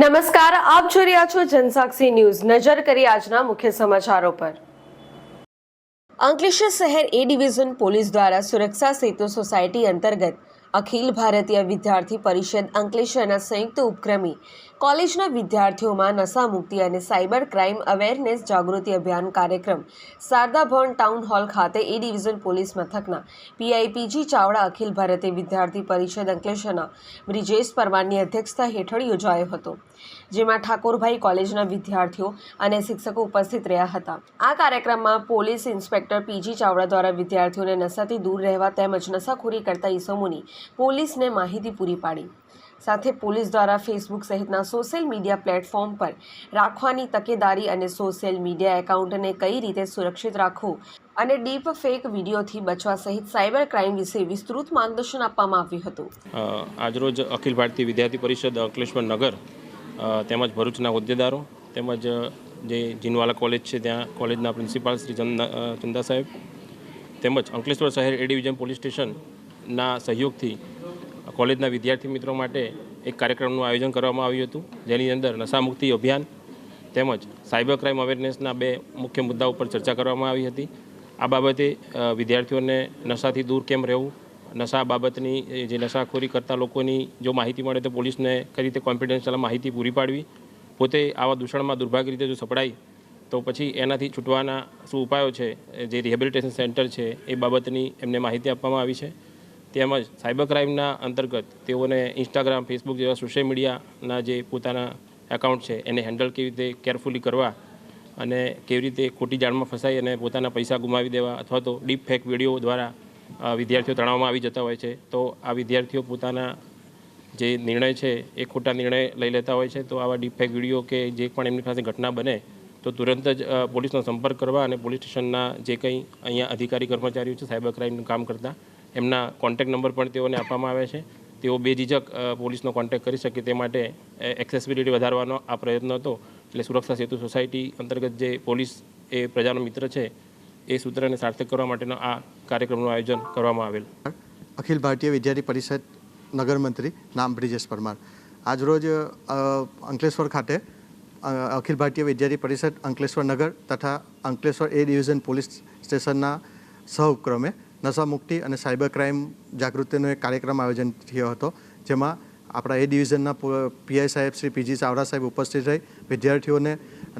નમસ્કાર, આપ જોઈ રહ્યા છો જનસાક્ષી ન્યૂઝ. નજર કરી આજના મુખ્ય સમાચારો પર. અંકલેશ્વર શહેર એ ડિવિઝન પોલીસ દ્વારા સુરક્ષા સેતુ સોસાયટી અંતર્ગત અખિલ ભારતીય વિદ્યાર્થી પરિષદ અંકલેશ્વરના સંયુક્ત ઉપક્રમી કોલેજના વિદ્યાર્થીઓમાં નશા મુક્તિ અને સાયબર ક્રાઇમ અવેરનેસ જાગૃતિ અભિયાન કાર્યક્રમ શારદા ભવન ટાઉન હોલ ખાતે એ ડિવિઝન પોલીસ મથકના પીઆઈપીજી ચાવડા અખિલ ભારતીય વિદ્યાર્થી પરિષદ અંકલેશ્વરના બ્રિજેશ પરમારની અધ્યક્ષતા હેઠળ યોજાયો હતો, જેમાં ઠાકોરભાઈ કોલેજના વિદ્યાર્થીઓ અને શિક્ષકો ઉપસ્થિત રહ્યા હતા. આ કાર્યક્રમમાં પોલીસ ઇન્સ્પેક્ટર પીજી ચાવડા દ્વારા વિદ્યાર્થીઓને નશાથી દૂર રહેવા તેમજ નશાખોરી કરતા ઈસમોની પોલીસને માહિતી પૂરી પાડી. સાથે પોલીસ દ્વારા ફેસબુક સહિતના સોશિયલ મીડિયા પ્લેટફોર્મ પર રાખવાની તકેદારી અને સોશિયલ મીડિયા એકાઉન્ટને કઈ રીતે સુરક્ષિત રાખવું અને ડીપ ફેક વિડીયોથી બચવા સહિત સાયબર ક્રાઇમ વિશે વિસ્તૃત માર્ગદર્શન આપવામાં આવ્યું હતું. આજરોજ અખિલ ભારતીય વિદ્યાર્થી પરિષદ અંકલેશ્વર નગર તેમજ ભરૂચના હોદ્દેદારો, તેમજ જે જીનવાલા કોલેજ છે ત્યાં કોલેજના પ્રિન્સિપાલ શ્રી ચંદા સાહેબ, તેમજ અંકલેશ્વર શહેર એ ડિવિઝન પોલીસ સ્ટેશનના સહયોગથી કોલેજના વિદ્યાર્થી મિત્રો માટે એક કાર્યક્રમનું આયોજન કરવામાં આવ્યું હતું, જેની અંદર નશામુક્તિ અભિયાન તેમજ સાયબર ક્રાઇમ અવેરનેસના બે મુખ્ય મુદ્દા ઉપર ચર્ચા કરવામાં આવી હતી. આ બાબતે વિદ્યાર્થીઓને નશાથી દૂર કેમ રહેવું, નશા બાબતની જે નશાખોરી કરતા લોકોની જો માહિતી મળે તો પોલીસને કઈ રીતે કોન્ફિડન્શિયલ માહિતી પૂરી પાડવી, પોતે આવા દૂષણમાં દુર્ભાગ્ય રીતે જો સપડાય, તો પછી એનાથી છૂટવાના શું ઉપાયો છે, જે રિહેબિલિટેશન સેન્ટર છે, એ બાબતની એમને માહિતી આપવામાં આવી છે. તેમજ સાયબર ક્રાઇમના અંતર્ગત તેઓને ઇન્સ્ટાગ્રામ, ફેસબુક જેવા સોશિયલ મીડિયાના જે પોતાના એકાઉન્ટ છે, એને હેન્ડલ કેવી રીતે કેરફુલી કરવા અને કેવી રીતે ખોટી જાળમાં ફસાઈ અને પોતાના પૈસા ગુમાવી દેવા અથવા તો ડીપ ફેક વીડિયો દ્વારા વિદ્યાર્થીઓ તણાવમાં આવી જતા હોય છે, તો આ વિદ્યાર્થીઓ પોતાના જે નિર્ણય છે, એ ખોટા નિર્ણય લઈ લેતા હોય છે, તો આવા ડીપફેક વીડિયો કે જે પણ એમની પાસે ઘટના બને, તો તુરંત જ પોલીસનો સંપર્ક કરવા અને પોલીસ સ્ટેશનના જે કંઈ અહીંયા અધિકારી કર્મચારીઓ છે, સાયબર ક્રાઇમનું કામ કરતા એમના કોન્ટેક નંબર પણ તેઓને આપવામાં આવે છે. તેઓ બેઝિઝક અ, પોલીસનો કોન્ટેક કરી શકે તે માટે એક્સેસિબિલિટી વધારવાનો આ પ્રયત્ન હતો. એટલે સુરક્ષા સેતુ સોસાયટી અંતર્ગત જે પોલીસ એ પ્રજાનો મિત્ર છે એ સૂત્રને સાર્થક કરવા માટેનો આ કાર્યક્રમનું આયોજન કરવામાં આવેલ. અખિલ ભારતીય વિદ્યાર્થી પરિષદ નગર મંત્રી નામ બ્રિજેશ પરમાર. આજરોજ અંકલેશ્વર ખાતે અખિલ ભારતીય વિદ્યાર્થી પરિષદ અંકલેશ્વર નગર તથા અંકલેશ્વર એ ડિવિઝન પોલીસ સ્ટેશનના સહ ઉપક્રમે નશા મુક્તિ અને સાયબર ક્રાઇમ જાગૃતિનો એક કાર્યક્રમ આયોજન થયો હતો, જેમાં આપણા એ ડિવિઝનના પીઆઈ સાહેબ શ્રી પીજી ચાવડા સાહેબ ઉપસ્થિત રહી. વિદ્યાર્થીઓને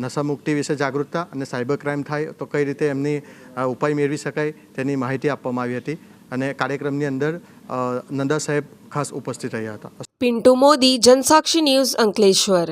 નશા મુક્તિ વિશે જાગૃતતા અને સાયબર ક્રાઇમ થાય તો કઈ રીતે એમની ઉપાય મેળવી શકાય તેની માહિતી આપવામાં આવી હતી અને કાર્યક્રમની અંદર નંદા સાહેબ ખાસ ઉપસ્થિત રહ્યા હતા. પિન્ટુ મોદી, જનસાક્ષી ન્યૂઝ અંકલેશ્વર.